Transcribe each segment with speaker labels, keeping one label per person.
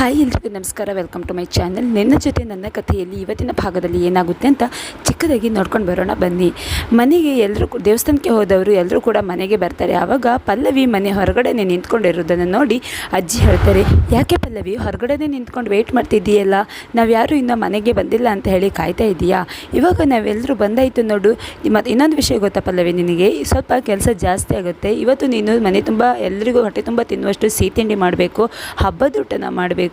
Speaker 1: Hi, ಎಲ್ರಿಗೂ ನಮಸ್ಕಾರ. Welcome to my channel ನಿನ್ನ ಜೊತೆ ನನ್ನ ಕಥೆಯಲ್ಲಿ ಇವತ್ತಿನ ಭಾಗದಲ್ಲಿ ಏನಾಗುತ್ತೆ ಅಂತ ಚಿಕ್ಕದಾಗಿ ನೋಡ್ಕೊಂಡು ಬರೋಣ, ಬನ್ನಿ. ಮನೆಗೆ ಎಲ್ಲರೂ ದೇವಸ್ಥಾನಕ್ಕೆ ಹೋದವರು ಎಲ್ಲರೂ ಕೂಡ ಮನೆಗೆ ಬರ್ತಾರೆ. ಆವಾಗ ಪಲ್ಲವಿ ಮನೆ ಹೊರಗಡೆನೆ ನಿಂತ್ಕೊಂಡಿರೋದನ್ನು ನೋಡಿ ಅಜ್ಜಿ ಹೇಳ್ತಾರೆ, ಯಾಕೆ ಪಲ್ಲವಿ ಹೊರಗಡೆ ನಿಂತ್ಕೊಂಡು ವೆಯ್ಟ್ ಮಾಡ್ತಿದ್ದೀಯಲ್ಲ? ನಾವು ಯಾರೂ ಇನ್ನೂ ಮನೆಗೆ ಬಂದಿಲ್ಲ ಅಂತ ಹೇಳಿ ಕಾಯ್ತಾ ಇದೀಯಾ ಇವಾಗ ನಾವೆಲ್ಲರೂ ಬಂದಾಯಿತು ನೋಡು. ಮತ್ತು ಇನ್ನೊಂದು ವಿಷಯ ಗೊತ್ತಾ ಪಲ್ಲವಿ ನಿನಗೆ? ಸ್ವಲ್ಪ ಕೆಲಸ ಜಾಸ್ತಿ ಆಗುತ್ತೆ. ಇವತ್ತು ನೀನು ಮನೆ ತುಂಬ ಎಲ್ಲರಿಗೂ ಹೊಟ್ಟೆ ತುಂಬ ತಿನ್ನುವಷ್ಟು ಸಿಹಿ ತಿಂಡಿ ಮಾಡಬೇಕು. ಹಬ್ಬದ ಊಟನ ಮಾಡಬೇಕು.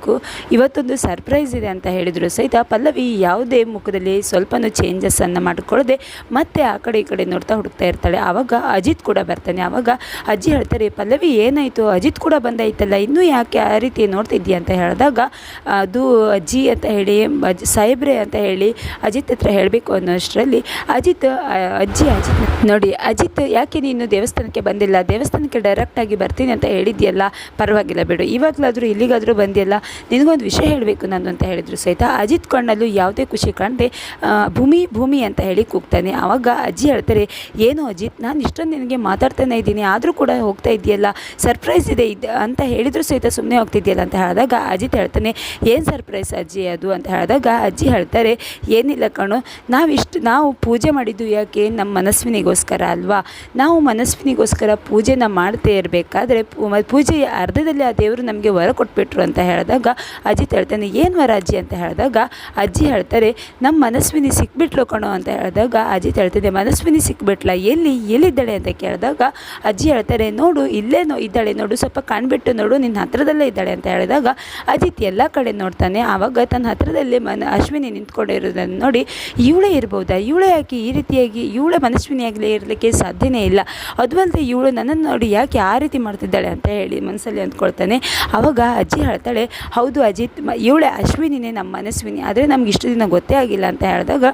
Speaker 1: ಇವತ್ತೊಂದು ಸರ್ಪ್ರೈಸ್ ಇದೆ ಅಂತ ಹೇಳಿದರು ಸಹಿತ ಪಲ್ಲವಿ ಯಾವುದೇ ಮುಖದಲ್ಲಿ ಸ್ವಲ್ಪನೂ ಚೇಂಜಸ್ಸನ್ನು ಮಾಡಿಕೊಳ್ಳದೆ ಮತ್ತೆ ಆ ಕಡೆ ಈ ಕಡೆ ನೋಡ್ತಾ ಹುಡುಕ್ತಾ ಇರ್ತಾಳೆ. ಆವಾಗ ಅಜಿತ್ ಕೂಡ ಬರ್ತಾನೆ. ಆವಾಗ ಅಜ್ಜಿ ಹೇಳ್ತಾರೆ, ಪಲ್ಲವಿ ಏನಾಯಿತು? ಅಜಿತ್ ಕೂಡ ಬಂದಾಯ್ತಲ್ಲ? ಇನ್ನೂ ಯಾಕೆ ಆ ರೀತಿ ನೋಡ್ತಿದ್ದೀಯ ಅಂತ ಹೇಳಿದಾಗ, ಅದು ಅಜ್ಜಿ ಅಂತ ಹೇಳಿ ಸಾಹೇಬ್ರೆ ಅಂತ ಹೇಳಿ ಅಜಿತ್ ಹತ್ರ ಹೇಳಬೇಕು ಅನ್ನೋಷ್ಟರಲ್ಲಿ ಅಜಿತ್ ಅಜ್ಜಿ ಅಜಿತ್ ನೋಡಿ, ಅಜಿತ್, ಯಾಕೆ ನೀನು ದೇವಸ್ಥಾನಕ್ಕೆ ಬಂದಿಲ್ಲ? ದೇವಸ್ಥಾನಕ್ಕೆ ಡೈರೆಕ್ಟಾಗಿ ಬರ್ತೀನಿ ಅಂತ ಹೇಳಿದ್ಯಲ್ಲ? ಪರವಾಗಿಲ್ಲ ಬಿಡು. ಇವಾಗಲಾದರೂ ಇಲ್ಲಿಗಾದರೂ ಬಂದಿಯಲ್ಲ? ನಿನಗೊಂದು ವಿಷಯ ಹೇಳಬೇಕು ನಾನು ಅಂತ ಹೇಳಿದರು ಸಹಿತ ಅಜಿತ್ ಕಣ್ಣಲ್ಲೂ ಯಾವುದೇ ಖುಷಿ ಕಾಣದೆ ಭೂಮಿ ಭೂಮಿ ಅಂತ ಹೇಳಿ ಕೂಗ್ತಾನೆ. ಆವಾಗ ಅಜ್ಜಿ ಹೇಳ್ತಾರೆ, ಏನು ಅಜಿತ್, ನಾನು ಇಷ್ಟೊಂದು ನಿನಗೆ ಮಾತಾಡ್ತಾನೆ ಇದ್ದೀನಿ, ಆದರೂ ಕೂಡ ಹೋಗ್ತಾ ಇದೆಯಲ್ಲ ಸರ್ಪ್ರೈಸ್ ಇದೆ ಇದು ಅಂತ ಹೇಳಿದ್ರು ಸಹಿತ ಸುಮ್ಮನೆ ಹೋಗ್ತಿದ್ಯಲ್ಲ ಅಂತ ಹೇಳಿದಾಗ ಅಜಿತ್ ಹೇಳ್ತಾನೆ, ಏನು ಸರ್ಪ್ರೈಸ್ ಅಜ್ಜಿ ಅದು? ಅಂತ ಹೇಳಿದಾಗ ಅಜ್ಜಿ ಹೇಳ್ತಾರೆ, ಏನಿಲ್ಲ ಕಣು ಇಷ್ಟು, ನಾವು ಪೂಜೆ ಮಾಡಿದ್ದು ಯಾಕೆ? ನಮ್ಮ ಮನಸ್ವಿನಿಗೋಸ್ಕರ ಅಲ್ವಾ? ನಾವು ಮನಸ್ವಿನಿಗೋಸ್ಕರ ಪೂಜೆನ ಮಾಡ್ತಾ ಇರಬೇಕಾದ್ರೆ ಪೂಜೆಯ ಅರ್ಧದಲ್ಲಿ ಆ ದೇವರು ನಮಗೆ ವರ ಕೊಟ್ಬಿಟ್ರು ಅಂತ ಹೇಳಿದಾಗ ಅಜಿತ್ ಹೇಳ್ತಾನೆ, ಏನು ಅಜ್ಜಿ ಅಂತ ಹೇಳಿದಾಗ, ಅಜ್ಜಿ ಹೇಳ್ತಾರೆ, ನಮ್ಮ ಮನಸ್ವಿನಿ ಸಿಕ್ಬಿಟ್ಲು ಕಣೋ ಅಂತ ಹೇಳಿದಾಗ, ಅಜ್ಜಿ ಹೇಳ್ತಾನೆ ಮನಸ್ವಿನಿ ಸಿಕ್ಬಿಟ್ಲ? ಎಲ್ಲಿ, ಎಲ್ಲಿದ್ದಾಳೆ? ಅಂತ ಕೇಳಿದಾಗ, ಅಜ್ಜಿ ಹೇಳ್ತಾರೆ, ನೋಡು, ಇಲ್ಲೇ ನೋ, ಇದ್ದಾಳೆ ನೋಡು, ಸ್ವಲ್ಪ ಕಾಣ್ಬಿಟ್ಟು ನೋಡು, ನಿನ್ನ ಹತ್ರದಲ್ಲೇ ಇದ್ದಾಳೆ ಅಂತ ಹೇಳಿದಾಗ ಅಜಿತ್ ಎಲ್ಲ ಕಡೆ ನೋಡ್ತಾನೆ, ಆವಾಗ ತನ್ನ ಹತ್ರದಲ್ಲೇ ಮನ, ಅಶ್ವಿನಿ ನಿಂತ್ಕೊಂಡಿರೋದನ್ನು ನೋಡಿ, ಇವಳೇ ಇರ್ಬೋದಾ? ಇವಳೇ ಯಾಕೆ ಈ ರೀತಿಯಾಗಿ, ಇವಳೇ ಮನಸ್ವಿನಿಯಾಗಲೇ ಇರಲಿಕ್ಕೆ ಸಾಧ್ಯನೇ ಇಲ್ಲ. ಅದು ಅಲ್ಲದೆ ಇವಳು ನನ್ನನ್ನು ನೋಡಿ ಯಾಕೆ ಆ ರೀತಿ ಮಾಡ್ತಿದ್ದಾಳೆ? ಅಂತ ಹೇಳಿ ಮನಸ್ಸಲ್ಲಿ ಅಂದ್ಕೊಳ್ತಾನೆ. ಆವಾಗ ಅಜ್ಜಿ ಹೇಳ್ತಾಳೆ ಹೌದು ಅಜಿತ್ ಇವಳೆ ಅಶ್ವಿನಿನೇ ನಮ್ಮ ಮನಸ್ವಿನಿ ಆದರೆ ನಮ್ಗೆ ಇಷ್ಟು ದಿನ ಗೊತ್ತೇ ಆಗಿಲ್ಲ ಅಂತ ಹೇಳಿದಾಗ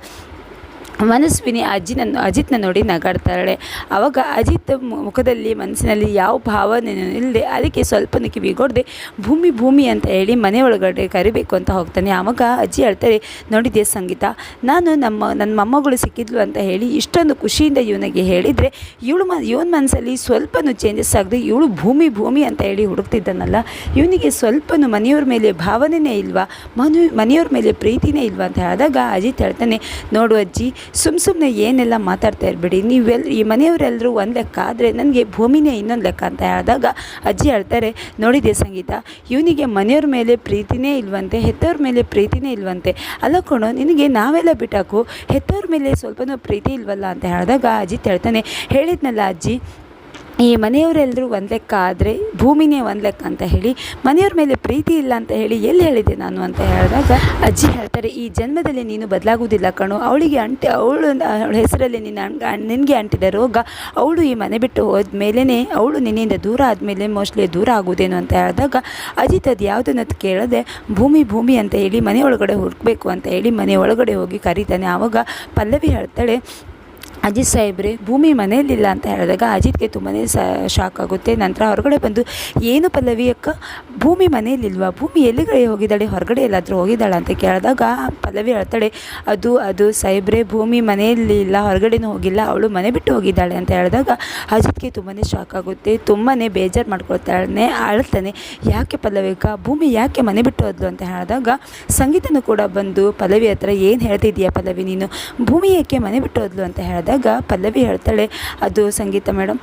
Speaker 1: ಮನಸ್ವಿನಿ ಅಜ್ಜಿನ ಅಜಿತ್ನ ನೋಡಿ ನಗಾಡ್ತಾಳೆ. ಆವಾಗ ಅಜಿತ್ ಮುಖದಲ್ಲಿ, ಮನಸ್ಸಿನಲ್ಲಿ ಯಾವ ಭಾವನೆಯೂ ಇಲ್ಲದೆ ಅದಕ್ಕೆ ಸ್ವಲ್ಪ ಕಿವಿಗೊಡದೆ, ಭೂಮಿ ಭೂಮಿ ಅಂತ ಹೇಳಿ ಮನೆ ಒಳಗಡೆ ಕರಿಬೇಕು ಅಂತ ಹೋಗ್ತಾನೆ. ಆವಾಗ ಅಜ್ಜಿ ಹೇಳ್ತಾರೆ ನೋಡಿದೆ ಸಂಗೀತ? ನಾನು ನಮ್ಮ ನನ್ನ ಮೊಮ್ಮಗಳು ಸಿಕ್ಕಿದ್ಲು ಅಂತ ಹೇಳಿ ಇಷ್ಟೊಂದು ಖುಷಿಯಿಂದ ಇವನಿಗೆ ಹೇಳಿದರೆ, ಇವಳು ಮ ಇವನ ಮನಸ್ಸಲ್ಲಿ ಸ್ವಲ್ಪನೂ ಚೇಂಜಸ್ ಆಗದೆ ಇವಳು ಭೂಮಿ ಭೂಮಿ ಅಂತ ಹೇಳಿ ಹುಡುಕ್ತಿದ್ದಾನಲ್ಲ. ಇವನಿಗೆ ಸ್ವಲ್ಪನೂ ಮನೆಯವ್ರ ಮೇಲೆ ಭಾವನೆನೇ ಇಲ್ವಾ? ಮನು ಮನೆಯವ್ರ ಮೇಲೆ ಪ್ರೀತಿನೇ ಇಲ್ವಾ? ಅಂತ ಆದಾಗ ಅಜಿತ್ ಹೇಳ್ತಾನೆ, ನೋಡು ಅಜ್ಜಿ ಸುಮ್ಮ ಸುಮ್ಮನೆ ಏನೆಲ್ಲ ಮಾತಾಡ್ತಾ ಇರಬೇಡಿ. ನೀವೆಲ್ಲ ಈ ಮನೆಯವರೆಲ್ಲರೂ ಒಂದು ಲೆಕ್ಕ ಆದರೆ ನನಗೆ ಭೂಮಿನೇ ಇನ್ನೊಂದು ಲೆಕ್ಕ ಅಂತ ಹೇಳಿದಾಗ ಅಜ್ಜಿ ಹೇಳ್ತಾರೆ ನೋಡಿದೆ ಸಂಗೀತ? ಇವನಿಗೆ ಮನೆಯವ್ರ ಮೇಲೆ ಪ್ರೀತಿನೇ ಇಲ್ವಂತೆ, ಹೆತ್ತವ್ರ ಮೇಲೆ ಪ್ರೀತಿನೇ ಇಲ್ವಂತೆ. ಅಲ್ಲ ಕಣೋ, ನಿನಗೆ ನಾವೆಲ್ಲ ಬಿಟ್ಟಾಕು, ಹೆತ್ತವ್ರ ಮೇಲೆ ಸ್ವಲ್ಪನೂ ಪ್ರೀತಿ ಇಲ್ವಲ್ಲ ಅಂತ ಹೇಳಿದಾಗ ಅಜ್ಜಿ ಹೇಳ್ತಾನೆ ಹೇಳಿದ್ನಲ್ಲ ಅಜ್ಜಿ ಈ ಮನೆಯವರೆಲ್ಲರೂ ಒಂದು ಲೆಕ್ಕ ಆದರೆ ಭೂಮಿನೇ ಒಂದು ಲೆಕ್ಕ ಅಂತ ಹೇಳಿ, ಮನೆಯವ್ರ ಮೇಲೆ ಪ್ರೀತಿ ಇಲ್ಲ ಅಂತ ಹೇಳಿ ಎಲ್ಲಿ ಹೇಳಿದೆ ನಾನು ಅಂತ ಹೇಳಿದಾಗ, ಅಜ್ಜಿ ಹೇಳ್ತಾರೆ, ಈ ಜನ್ಮದಲ್ಲಿ ನೀನು ಬದಲಾಗುವುದಿಲ್ಲ ಕಣು. ಅವಳಿಗೆ ಅಂಟಿ, ಅವಳು, ಅವಳ ಹೆಸರಲ್ಲಿ ನಿನ್ನ ನಿನಗೆ ಅಂಟಿದ ರೋಗ, ಅವಳು ಈ ಮನೆ ಬಿಟ್ಟು ಹೋದ ಮೇಲೇ ಅವಳು ನಿನ್ನಿಂದ ದೂರ ಆದಮೇಲೆ ಮೋಸ್ಟ್ಲಿ ದೂರ ಆಗುವುದೇನು ಅಂತ ಹೇಳಿದಾಗ ಅಜಿತ್ ಅದು ಯಾವುದನ್ನದು ಕೇಳದೆ, ಭೂಮಿ ಭೂಮಿ ಅಂತ ಹೇಳಿ ಮನೆ ಒಳಗಡೆ ಹುಡುಕ್ಬೇಕು ಅಂತ ಹೇಳಿ ಮನೆ ಒಳಗಡೆ ಹೋಗಿ ಕರೀತಾನೆ. ಆವಾಗ ಪಲ್ಲವಿ ಹೇಳ್ತಾಳೆ ಅಜಿತ್ ಸಾಹೇಬ್ರೆ ಭೂಮಿ ಮನೆಯಲ್ಲಿಲ್ಲ ಅಂತ ಹೇಳಿದಾಗ ಅಜಿತ್ಗೆ ತುಂಬಾ ಶಾಕ್ ಆಗುತ್ತೆ. ನಂತರ ಹೊರಗಡೆ ಬಂದು, ಏನು ಪಲ್ಲವಿ ಅಕ್ಕ? ಭೂಮಿ ಮನೆಯಲ್ಲಿಲ್ವಾ? ಭೂಮಿ ಎಲ್ಲಿಗಡೆ ಹೋಗಿದ್ದಾಳೆ? ಹೊರಗಡೆ ಎಲ್ಲಾದರೂ ಹೋಗಿದ್ದಾಳೆ? ಅಂತ ಕೇಳಿದಾಗ, ಪಲ್ಲವಿ ಹೇಳ್ತಾಳೆ, ಅದು ಅದು ಸಾಹೇಬ್ರೆ ಭೂಮಿ ಮನೆಯಲ್ಲಿ ಇಲ್ಲ, ಹೊರಗಡೆನೂ ಹೋಗಿಲ್ಲ, ಅವಳು ಮನೆ ಬಿಟ್ಟು ಹೋಗಿದ್ದಾಳೆ. ಅಂತ ಹೇಳಿದಾಗ, ಅಜಿತ್ಗೆ ತುಂಬಾ ಶಾಕ್ ಆಗುತ್ತೆ ತುಂಬಾ ಬೇಜಾರು ಮಾಡ್ಕೊಳ್ತಾಳೆ, ಅಳ್ತಾನೆ, ಯಾಕೆ ಪಲ್ಲವಿ ಅಕ್ಕ? ಭೂಮಿ ಯಾಕೆ ಮನೆ ಬಿಟ್ಟು ಹೋದ್ಲು? ಅಂತ ಹೇಳಿದಾಗ, ಸಂಗೀತನೂ ಕೂಡ ಬಂದು, ಪಲ್ಲವಿ ಹತ್ರ ಏನು ಹೇಳ್ತಿದ್ದೀಯಾ ಪಲ್ಲವಿ ನೀನು? ಭೂಮಿ ಯಾಕೆ ಮನೆ ಬಿಟ್ಟು ಹೋದ್ಲು? ಅಂತ ಹೇಳಿದಾಗ ಪಲ್ಲವಿ ಹೇಳ್ತಾಳೆ ಅದು ಸಂಗೀತ ಮೇಡಮ್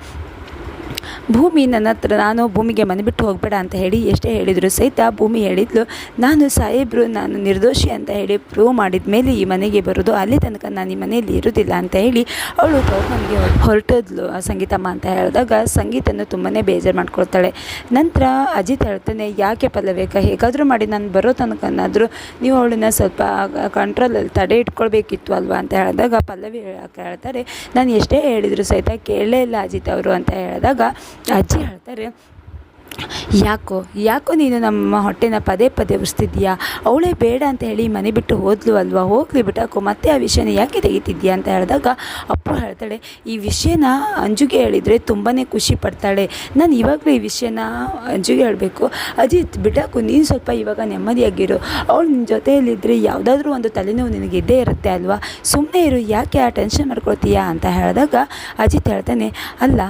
Speaker 1: ಭೂಮಿ ನನ್ನ ಹತ್ರ, ನಾನು ಭೂಮಿಗೆ ಮನೆ ಬಿಟ್ಟು ಹೋಗಬೇಡ ಅಂತ ಹೇಳಿ ಎಷ್ಟೇ ಹೇಳಿದರು ಸಹಿತ ಭೂಮಿ ಹೇಳಿದ್ಲು. ನಾನು ಸಾಹೇಬರು, ನಾನು ನಿರ್ದೋಷಿ ಅಂತ ಹೇಳಿ ಪ್ರೂವ್ ಮಾಡಿದ ಮೇಲೆ ಈ ಮನೆಗೆ ಬರೋದು, ಅಲ್ಲಿ ತನಕ ನಾನು ಈ ಮನೆಯಲ್ಲಿ ಇರೋದಿಲ್ಲ ಅಂತ ಹೇಳಿ ಅವಳು ತವ್ರ ಮನೆಗೆ ಹೊರಟೋದ್ಲು ಸಂಗೀತಮ್ಮ ಅಂತ ಹೇಳಿದಾಗ ಸಂಗೀತನ ತುಂಬಾ ಬೇಜಾರು ಮಾಡ್ಕೊಳ್ತಾಳೆ. ನಂತರ ಅಜಿತ್ ಹೇಳ್ತಾನೆ, ಯಾಕೆ ಪಲ್ಲವೇಕ? ಹೇಗಾದರೂ ಮಾಡಿ, ನಾನು ಬರೋ ತನಕನಾದರೂ ನೀವು ಅವಳನ್ನ ಸ್ವಲ್ಪ ಕಂಟ್ರೋಲಲ್ಲಿ ತಡೆ ಇಟ್ಕೊಳ್ಬೇಕಿತ್ತು ಅಲ್ವಾ? ಅಂತ ಹೇಳಿದಾಗ ಪಲ್ಲವಿ ಹೇಳ್ತಾರೆ, ನಾನು ಎಷ್ಟೇ ಹೇಳಿದ್ರು ಸಹಿತ ಕೇಳಲೇ ಇಲ್ಲ ಅಜಿತ್ ಅವರು ಅಂತ ಹೇಳಿದಾಗ ಅಜ್ಜಿ ಹೇಳ್ತಾರೆ ಯಾಕೋ ಯಾಕೋ ನೀನು ನಮ್ಮ ಹೊಟ್ಟೆನ ಪದೇ ಪದೇ ಉರಿಸ್ತಿದ್ಯಾ ಅವಳೇ ಬೇಡ ಅಂತ ಹೇಳಿ ಮನೆ ಬಿಟ್ಟು ಹೋದ್ಲು ಅಲ್ವಾ? ಹೋಗ್ಲಿ ಬಿಟ್ಟಾಕೋ ಮತ್ತೆ ಆ ವಿಷಯನ ಯಾಕೆ ತೆಗಿತಿದ್ಯಾ ಅಂತ ಹೇಳಿದಾಗ ಅಪ್ಪು ಹೇಳ್ತಾಳೆ, ಈ ವಿಷಯನ ಅಂಜುಗೆ ಹೇಳಿದರೆ ತುಂಬಾ ಖುಷಿ ಪಡ್ತಾಳೆ. ನಾನು ಇವಾಗಲೂ ಈ ವಿಷಯನ ಅಂಜುಗೆ ಹೇಳಬೇಕು. ಅಜಿತ್ ಬಿಟ್ಟಾಕು ನೀನು ಸ್ವಲ್ಪ ಇವಾಗ ನೆಮ್ಮದಿಯಾಗಿರು. ಅವಳು ನಿನ್ನ ಜೊತೆಯಲ್ಲಿದ್ದರೆ ಯಾವುದಾದ್ರೂ ಒಂದು ತಲೆನೋವು ನಿನಗೆ ಇದ್ದೇ ಇರುತ್ತೆ ಅಲ್ವಾ? ಸುಮ್ಮನೆ ಇರು, ಯಾಕೆ ಆ ಟೆನ್ಷನ್ ಮಾಡ್ಕೊಳ್ತೀಯಾ ಅಂತ ಹೇಳಿದಾಗ ಅಜಿತ್ ಹೇಳ್ತಾನೆ, ಅಲ್ಲ,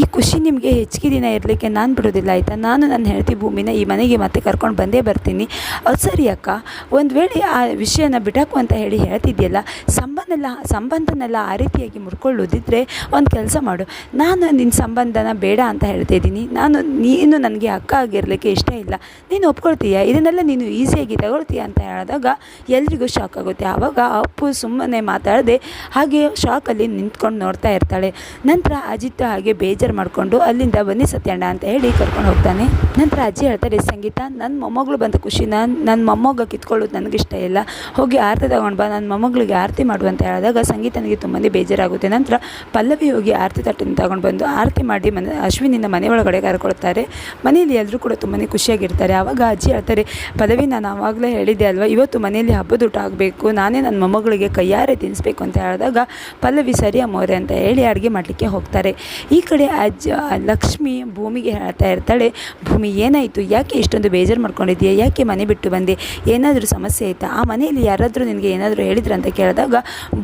Speaker 1: ಈ ಖುಷಿ ನಿಮಗೆ ಹೆಚ್ಚಿಗೆ ದಿನ ಇರಲಿಕ್ಕೆ ನಾನು ಬಿಡೋದಿಲ್ಲ ಆಯಿತಾ? ನಾನು ನನ್ನ ಹೆಂಡತಿ ಭೂಮಿನ ಈ ಮನೆಗೆ ಮತ್ತೆ ಕರ್ಕೊಂಡು ಬಂದೇ ಬರ್ತೀನಿ. ಅದು ಸರಿ ಅಕ್ಕ. ಒಂದು ವೇಳೆ ಆ ವಿಷಯನ ಬಿಡಾಕು ಅಂತ ಹೇಳಿ ಹೇಳ್ತಿದ್ಯಲ್ಲ ಸಂಬಂಧನೆಲ್ಲ ಸಂಬಂಧನೆಲ್ಲ ಆ ರೀತಿಯಾಗಿ ಮುರ್ಕೊಳ್ಳೋದಿದ್ರೆ ಒಂದು ಕೆಲಸ ಮಾಡು. ನಾನು ನಿನ್ನ ಸಂಬಂಧನ ಬೇಡ ಅಂತ ಹೇಳ್ತಾ ಇದ್ದೀನಿ. ನಾನು, ನೀನು ನನಗೆ ಅಕ್ಕ ಆಗಿರಲಿಕ್ಕೆ ಇಷ್ಟ ಇಲ್ಲ. ನೀನು ಒಪ್ಕೊಳ್ತೀಯ? ಇದನ್ನೆಲ್ಲ ನೀನು ಈಸಿಯಾಗಿ ತಗೊಳ್ತೀಯ ಅಂತ ಹೇಳಿದಾಗ ಎಲ್ರಿಗೂ ಶಾಕ್ ಆಗುತ್ತೆ. ಆವಾಗ ಅಪ್ಪು ಸುಮ್ಮನೆ ಮಾತಾಡದೆ ಹಾಗೆ ಶಾಕಲ್ಲಿ ನಿಂತ್ಕೊಂಡು ನೋಡ್ತಾ ಇರ್ತಾಳೆ. ನಂತರ ಅಜಿತ್ ಹಾಗೆ ಬೇಜಾರು ಮಾಡಿಕೊಂಡು ಅಲ್ಲಿಂದ ಬನ್ನಿ ಸತ್ಯಣ್ಣ ಅಂತ ಹೇಳಿ ಕರ್ಕೊಂಡು ಹೋಗ್ತಾನೆ ನಂತರ ಅಜ್ಜಿ ಹೇಳ್ತಾರೆ ಸಂಗೀತ ನನ್ನ ಮೊಮ್ಮಗಳು ಬಂದ ನಾನು ನನ್ನ ಮೊಮ್ಮಗ ಕಿತ್ಕೊಳ್ಳೋದು ನನಗಿಷ್ಟ ಇಲ್ಲ, ಹೋಗಿ ಆರತಿ ತಗೊಂಡು ಬಾ ನನ್ನ ಮೊಮ್ಮಗಳಿಗೆ ಆರತಿ ಮಾಡು ಅಂತ ಹೇಳಿದಾಗ ಸಂಗೀತನಿಗೆ ತುಂಬಾ ಬೇಜಾರಾಗುತ್ತೆ, ನಂತರ ಪಲ್ಲವಿ ಹೋಗಿ ಆರತಿ ತಟ್ಟನ್ನು ತಗೊಂಡು ಬಂದು ಆರತಿ ಮಾಡಿ ಮನೆ ಅಶ್ವಿನಿಂದ ಮನೆ ಒಳಗಡೆ ಕರ್ಕೊಳ್ತಾರೆ, ಮನೆಯಲ್ಲಿ ಎಲ್ಲರೂ ಕೂಡ ತುಂಬಾ ಖುಷಿಯಾಗಿರ್ತಾರೆ ಆವಾಗ ಅಜ್ಜಿ ಹೇಳ್ತಾರೆ ಪದವಿ ನಾನು ಆವಾಗಲೇ ಹೇಳಿದ್ದೆ ಅಲ್ವಾ, ಇವತ್ತು ಮನೆಯಲ್ಲಿ ಹಬ್ಬದ ಊಟ ಆಗಬೇಕು, ನಾನೇ ನನ್ನ ಮೊಮ್ಮಗಳಿಗೆ ಕೈಯಾರೆ ತಿನ್ನಿಸ್ಬೇಕು ಅಂತ ಹೇಳಿದಾಗ, ಪಲ್ಲವಿ ಸರಿ ಅಮ್ಮೋರೆ ಅಂತ ಹೇಳಿ ಅಡುಗೆ ಮಾಡಲಿಕ್ಕೆ ಹೋಗ್ತಾರೆ, ಈ ಕಡೆ ಅಜ್ಜ ಲಕ್ಷ್ಮಿ ಭೂಮಿಗೆ ಹೇಳ್ತಾ ಇರ್ತಾಳೆ ಭೂಮಿ ಏನಾಯಿತು? ಯಾಕೆ ಇಷ್ಟೊಂದು ಬೇಜಾರು ಮಾಡ್ಕೊಂಡಿದ್ದೀಯಾ? ಯಾಕೆ ಮನೆ ಬಿಟ್ಟು ಬಂದೆ? ಏನಾದರೂ ಸಮಸ್ಯೆ ಆಯಿತಾ? ಆ ಮನೆಯಲ್ಲಿ ಯಾರಾದರೂ ನಿನಗೆ ಏನಾದರೂ ಹೇಳಿದ್ರು ಅಂತ ಕೇಳಿದಾಗ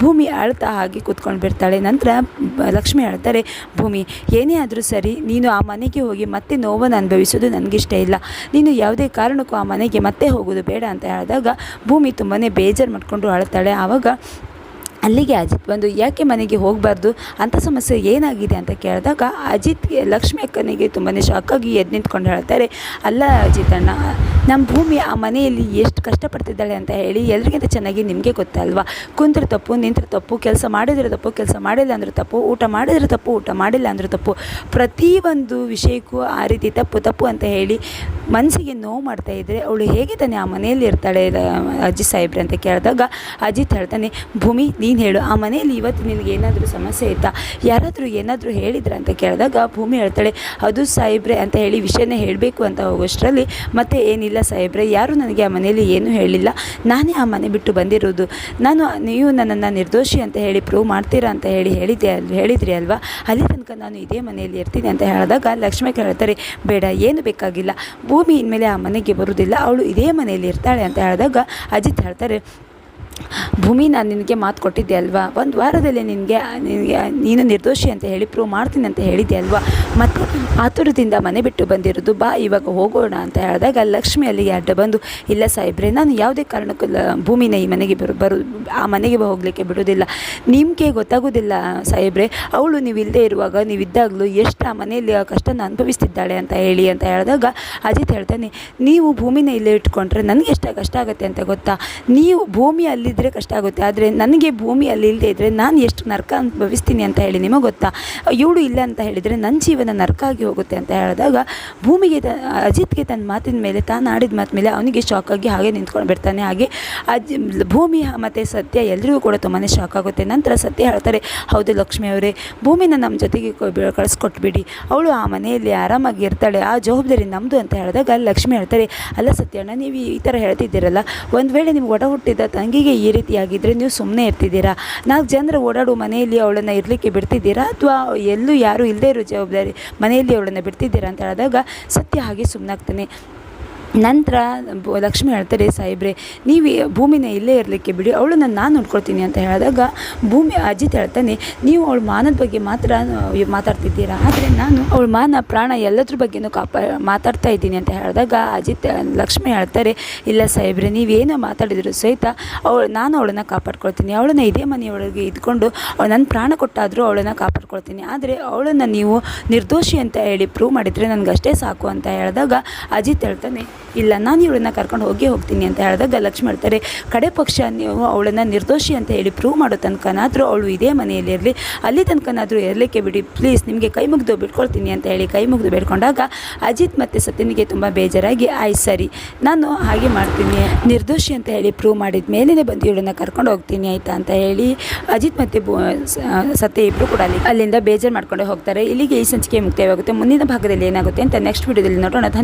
Speaker 1: ಭೂಮಿ ಅಳ್ತಾ ಹಾಗೆ ಕೂತ್ಕೊಂಡು ಬಿಡ್ತಾಳೆ. ನಂತರ ಲಕ್ಷ್ಮಿ ಹೇಳ್ತಾರೆ, ಭೂಮಿ, ಏನೇ ಆದರೂ ಸರಿ, ನೀನು ಆ ಮನೆಗೆ ಹೋಗಿ ಮತ್ತೆ ನೋವನ್ನು ಅನುಭವಿಸೋದು ನನಗಿಷ್ಟ ಇಲ್ಲ. ನೀನು ಯಾವುದೇ ಕಾರಣಕ್ಕೂ ಆ ಮನೆಗೆ ಮತ್ತೆ ಹೋಗೋದು ಬೇಡ ಅಂತ ಹೇಳಿದಾಗ ಭೂಮಿ ತುಂಬಾ ಬೇಜಾರು ಮಾಡಿಕೊಂಡು ಅಳ್ತಾಳೆ. ಆವಾಗ ಅಲ್ಲಿಗೆ ಅಜಿತ್ ಬಂದು, ಯಾಕೆ ಮನೆಗೆ ಹೋಗಬಾರ್ದು? ಅಂಥ ಸಮಸ್ಯೆ ಏನಾಗಿದೆ? ಅಂತ ಕೇಳಿದಾಗ, ಅಜಿತ್ಗೆ ಲಕ್ಷ್ಮಿ ಅಕ್ಕನಿಗೆ ತುಂಬಾ ಶಾಕಾಗಿ ಎದ್ದು ನಿಂತ್ಕೊಂಡು ಹೇಳ್ತಾರೆ, ಅಲ್ಲ ಅಜಿತ್ ಅಣ್ಣ ನಮ್ಮ ಭೂಮಿ ಆ ಮನೆಯಲ್ಲಿ ಎಷ್ಟು ಕಷ್ಟಪಡ್ತಿದ್ದಾಳೆ ಅಂತ ಹೇಳಿ ಎಲ್ರಿಗಿಂತ ಚೆನ್ನಾಗಿ ನಿಮಗೆ ಗೊತ್ತಲ್ವಾ ಕುಂತ್ರ ತಪ್ಪು, ನಿಂತ್ರ ತಪ್ಪು, ಕೆಲಸ ಮಾಡಿದ್ರೆ ತಪ್ಪು, ಕೆಲಸ ಮಾಡಿಲ್ಲ ಅಂದ್ರೆ ತಪ್ಪು, ಊಟ ಮಾಡಿದ್ರೆ ತಪ್ಪು, ಊಟ ಮಾಡಿಲ್ಲ ಅಂದ್ರೆ ತಪ್ಪು, ಪ್ರತಿಯೊಂದು ವಿಷಯಕ್ಕೂ ಆ ರೀತಿ ತಪ್ಪು ತಪ್ಪು ಅಂತ ಹೇಳಿ ಮನಸ್ಸಿಗೆ ನೋವು ಮಾಡ್ತಾ ಇದ್ದರೆ ಅವಳು ಹೇಗೆ ತಾನೆ ಆ ಮನೆಯಲ್ಲಿ ಇರ್ತಾಳೆ ಅಜ್ಜಿ ಸಾಹೇಬ್ರೆ ಅಂತ ಕೇಳಿದಾಗ ಅಜಿತ್ ಹೇಳ್ತಾನೆ, ಭೂಮಿ, ನೀನು ಹೇಳು, ಆ ಮನೆಯಲ್ಲಿ ಇವತ್ತು ನಿನಗೆ ಏನಾದರೂ ಸಮಸ್ಯೆ ಇತ್ತಾ? ಯಾರಾದರೂ ಏನಾದರೂ ಹೇಳಿದ್ರ? ಅಂತ ಕೇಳಿದಾಗ ಭೂಮಿ ಹೇಳ್ತಾಳೆ, ಅದು ಸಾಹೇಬ್ರೆ ಅಂತ ಹೇಳಿ ವಿಷಯನೇ ಹೇಳಬೇಕು ಅಂತ ಹೋಗೋಷ್ಟರಲ್ಲಿ ಮತ್ತೆ ಏನಿಲ್ಲ ಸಾಹೇಬ್ರೆ, ಯಾರು ನನಗೆ ಆ ಮನೆಯಲ್ಲಿ ಏನೂ ಹೇಳಿಲ್ಲ. ನಾನೇ ಆ ಮನೆ ಬಿಟ್ಟು ಬಂದಿರೋದು. ನಾನು, ನೀವು ನನ್ನನ್ನು ನಿರ್ದೋಷಿ ಅಂತ ಹೇಳಿ ಪ್ರೂವ್ ಮಾಡ್ತೀರಾ ಅಂತ ಹೇಳಿ ಹೇಳಿದ್ದೆ ಅಲ್, ಹೇಳಿದ್ರಿ ಅಲ್ವಾ? ಅಲ್ಲಿ ತನಕ ನಾನು ಇದೇ ಮನೆಯಲ್ಲಿ ಇರ್ತೀನಿ ಅಂತ ಹೇಳಿದಾಗ ಲಕ್ಷ್ಮಿ ಹೇಳ್ತಾರೆ ಬೇಡ, ಏನು ಬೇಕಾಗಿಲ್ಲ. ಭೂಮಿ ಇನ್ಮೇಲೆ ಆ ಮನೆಗೆ ಬರುವುದಿಲ್ಲ. ಅವಳು ಇದೇ ಮನೆಯಲ್ಲಿ ಇರ್ತಾಳೆ ಅಂತ ಹೇಳಿದಾಗ ಅಜಿತ್ ಹೇಳ್ತಾರೆ ಭೂಮಿ ನಾನು ನಿನಗೆ ಮಾತು ಕೊಟ್ಟಿದ್ದೆ ಅಲ್ವಾ? ಒಂದು ವಾರದಲ್ಲಿ ನಿನಗೆ ನಿನಗೆ, ನೀನು ನಿರ್ದೋಷಿ ಅಂತ ಹೇಳಿ ಪ್ರೂವ್ ಮಾಡ್ತೀನಿ ಅಂತ ಹೇಳಿದ್ದೆ ಅಲ್ವಾ? ಮತ್ತು ಆತುರದಿಂದ ಮನೆ ಬಿಟ್ಟು ಬಂದಿರೋದು, ಬಾ ಇವಾಗ ಹೋಗೋಣ ಅಂತ ಹೇಳಿದಾಗ ಲಕ್ಷ್ಮಿ ಅಲ್ಲಿಗೆ ಅಡ್ಡ ಬಂದು, ಇಲ್ಲ ಸಾಹೇಬ್ರೆ, ನಾನು ಯಾವುದೇ ಕಾರಣಕ್ಕೂ ಭೂಮಿನ ಈ ಮನೆಗೆ ಬರು ಬರು, ಆ ಮನೆಗೆ ಹೋಗಲಿಕ್ಕೆ ಬಿಡೋದಿಲ್ಲ ನಿಮಗೆ ಗೊತ್ತಾಗೋದಿಲ್ಲ ಸಾಹೇಬ್ರೆ, ಅವಳು ನೀವು ಇಲ್ಲದೆ ಇರುವಾಗ ನೀವಿದ್ದಾಗಲೂ ಎಷ್ಟು ಆ ಮನೆಯಲ್ಲಿ ಆ ಕಷ್ಟನ ಅನುಭವಿಸ್ತಿದ್ದಾಳೆ ಅಂತ ಹೇಳಿ ಅಂತ ಹೇಳಿದಾಗ ಅಜಿತ್ ಹೇಳ್ತಾನೆ, ನೀವು ಭೂಮಿನ ಇಲ್ಲೇ ಇಟ್ಕೊಂಡ್ರೆ ನನಗೆ ಎಷ್ಟು ಕಷ್ಟ ಆಗುತ್ತೆ ಅಂತ ಗೊತ್ತಾ? ನೀವು ಭೂಮಿ ಅಲ್ಲಿದ್ದರೆ ಕಷ್ಟ ಆಗುತ್ತೆ. ಆದರೆ ನನಗೆ ಭೂಮಿ ಅಲ್ಲಿ ಇಲ್ಲದೆ ಇದ್ದರೆ ನಾನು ಎಷ್ಟು ನರಕ ಅನುಭವಿಸ್ತೀನಿ ಅಂತ ಹೇಳಿ ನಿಮಗೆ ಗೊತ್ತಾ? ಇವಳು ಇಲ್ಲ ಅಂತ ಹೇಳಿದರೆ ನನ್ನ ಜೀವನ ನರಕ ಆಗಿ ಹೋಗುತ್ತೆ ಅಂತ ಹೇಳಿದಾಗ ಭೂಮಿಗೆ ತ, ಅಜಿತ್ಗೆ ತನ್ನ ಮಾತಿನ ಮೇಲೆ, ತಾನು ಆಡಿದ ಮಾತು ಮೇಲೆ ಅವನಿಗೆ ಶಾಕ್ ಆಗಿ ಹಾಗೆ ನಿಂತ್ಕೊಂಡು ಬಿಡ್ತಾನೆ. ಹಾಗೆ ಅಜ್, ಭೂಮಿ ಮತ್ತು ಸತ್ಯ ಎಲ್ಲರಿಗೂ ಕೂಡ ತುಂಬಾ ಶಾಕ್ ಆಗುತ್ತೆ. ನಂತರ ಸತ್ಯ ಹೇಳ್ತಾರೆ, ಹೌದು ಲಕ್ಷ್ಮಿ ಅವರೇ, ಭೂಮಿನ ನಮ್ಮ ಜೊತೆಗೆ ಕಳಿಸ್ಕೊಟ್ಬಿಡಿ. ಅವಳು ಆ ಮನೆಯಲ್ಲಿ ಆರಾಮಾಗಿ ಇರ್ತಾಳೆ, ಆ ಜವಾಬ್ದಾರಿ ನಮ್ಮದು ಅಂತ ಹೇಳಿದಾಗ ಲಕ್ಷ್ಮಿ ಹೇಳ್ತಾರೆ, ಅಲ್ಲ ಸತ್ಯಣ್ಣ, ನೀವು ಈ ಥರ ಹೇಳ್ತಿದ್ದೀರಲ್ಲ, ಒಂದು ವೇಳೆ ನಿಮ್ಗೆ ಒಡ ಹುಟ್ಟಿದ ತಂಗಿಗೆ ಈ ರೀತಿಯಾಗಿದ್ದರೆ ನೀವು ಸುಮ್ಮನೆ ಇರ್ತಿದ್ದೀರಾ? ನಾಲ್ಕು ಜನರ ಓಡಾಡು ಮನೆಯಲ್ಲಿ ಅವಳನ್ನು ಇರಲಿಕ್ಕೆ ಬಿಡ್ತಿದ್ದೀರಾ? ಅಥವಾ ಎಲ್ಲೂ ಯಾರೂ ಇಲ್ಲದೇ ಇರೋ ಜವಾಬ್ದಾರಿ ಮನೆಯಲ್ಲಿ ಅವಳನ್ನು ಬಿಡ್ತಿದ್ದೀರಾ ಅಂತ ಹೇಳಿದಾಗ ಸತ್ಯ ಹಾಗೆ ಸುಮ್ಮನಾಗ್ತಾನೆ ನಂತರ ಲಕ್ಷ್ಮಿ ಹೇಳ್ತಾರೆ ಸಾಹೇಬ್ರೆ, ನೀವು ಭೂಮಿನ ಇಲ್ಲೇ ಇರಲಿಕ್ಕೆ ಬಿಡಿ ಅವಳನ್ನ ನಾನು ನೋಡ್ಕೊಳ್ತೀನಿ ಅಂತ ಹೇಳಿದಾಗ ಭೂಮಿ ಅಜಿತ್ ಹೇಳ್ತಾನೆ, ನೀವು ಅವಳ ಮಾನದ ಬಗ್ಗೆ ಮಾತ್ರ ಮಾತಾಡ್ತಿದ್ದೀರಾ? ಆದರೆ ನಾನು ಅವಳ ಮಾನ, ಪ್ರಾಣ ಎಲ್ಲದ್ರ ಬಗ್ಗೆನೂ ಕಾಪಾ, ಮಾತಾಡ್ತಾ ಇದ್ದೀನಿ ಅಂತ ಹೇಳಿದಾಗ ಅಜಿತ್, ಲಕ್ಷ್ಮಿ ಹೇಳ್ತಾರೆ, ಇಲ್ಲ ಸಾಹೇಬ್ರೆ ನೀವೇನೋ ಮಾತಾಡಿದ್ರು ಸಹಿತ ಅವಳು, ನಾನು ಅವಳನ್ನ ಕಾಪಾಡ್ಕೊಳ್ತೀನಿ. ಅವಳನ್ನ ಇದೇ ಮನೆಯೊಳಗೆ ಇದ್ಕೊಂಡು ನನ್ನ ಪ್ರಾಣ ಕೊಟ್ಟಾದರೂ ಅವಳನ್ನು ಕಾಪಾಡ್ಕೊಳ್ತೀನಿ. ಆದರೆ ಅವಳನ್ನು ನೀವು ನಿರ್ದೋಷಿ ಅಂತ ಹೇಳಿ ಪ್ರೂವ್ ಮಾಡಿದರೆ ನನಗಷ್ಟೇ ಸಾಕು ಅಂತ ಹೇಳಿದಾಗ ಅಜಿತ್ ಹೇಳ್ತಾನೆ ಇಲ್ಲ, ನಾನು ಇವಳನ್ನ ಕರ್ಕೊಂಡು ಹೋಗಿ ಹೋಗ್ತೀನಿ ಅಂತ ಹೇಳಿದಾಗ ಲಕ್ಷ್ಮಿ ಮಾಡ್ತಾರೆ ಕಡೆ ಪಕ್ಷ ನೀವು ಅವಳನ್ನು ನಿರ್ದೋಷಿ ಅಂತ ಹೇಳಿ ಪ್ರೂವ್ ಮಾಡೋ ತನಕನಾದರೂ ಅವಳು ಇದೇ ಮನೆಯಲ್ಲಿ ಇರಲಿ, ಅಲ್ಲಿ ತನಕನಾದರೂ ಇರಲಿಕ್ಕೆ ಬಿಡಿ ಪ್ಲೀಸ್ ನಿಮಗೆ ಕೈ ಮುಗಿದು ಬಿಟ್ಕೊಳ್ತೀನಿ ಅಂತ ಹೇಳಿ ಕೈ ಮುಗಿದು ಬೇಡ್ಕೊಂಡಾಗ ಅಜಿತ್ ಮತ್ತು ಸತ್ಯನಿಗೆ ತುಂಬ ಬೇಜಾರಾಗಿ ಆಯ್ತು ಸರಿ, ನಾನು ಹಾಗೆ ಮಾಡ್ತೀನಿ, ನಿರ್ದೋಷಿ ಅಂತ ಹೇಳಿ ಪ್ರೂವ್ ಮಾಡಿದ ಮೇಲೇ ಬಂದು ಇವಳನ್ನ ಕರ್ಕೊಂಡು ಹೋಗ್ತೀನಿ ಆಯಿತಾ ಅಂತ ಹೇಳಿ ಅಜಿತ್ ಮತ್ತು ಸತ್ಯ ಇಬ್ಬರು ಕೂಡ ಅಲ್ಲಿ, ಅಲ್ಲಿಂದ ಬೇಜಾರು ಮಾಡ್ಕೊಂಡು ಹೋಗ್ತಾರೆ, ಇಲ್ಲಿಗೆ ಈ ಸಂಚಿಕೆ ಮುಕ್ತಾಯವಾಗುತ್ತೆ, ಮುಂದಿನ ಭಾಗದಲ್ಲಿ ಏನಾಗುತ್ತೆ ಅಂತ ನೆಕ್ಸ್ಟ್ ವಿಡಿಯೋದಲ್ಲಿ ನೋಡೋಣ, ಧನ್ಯವಾದ.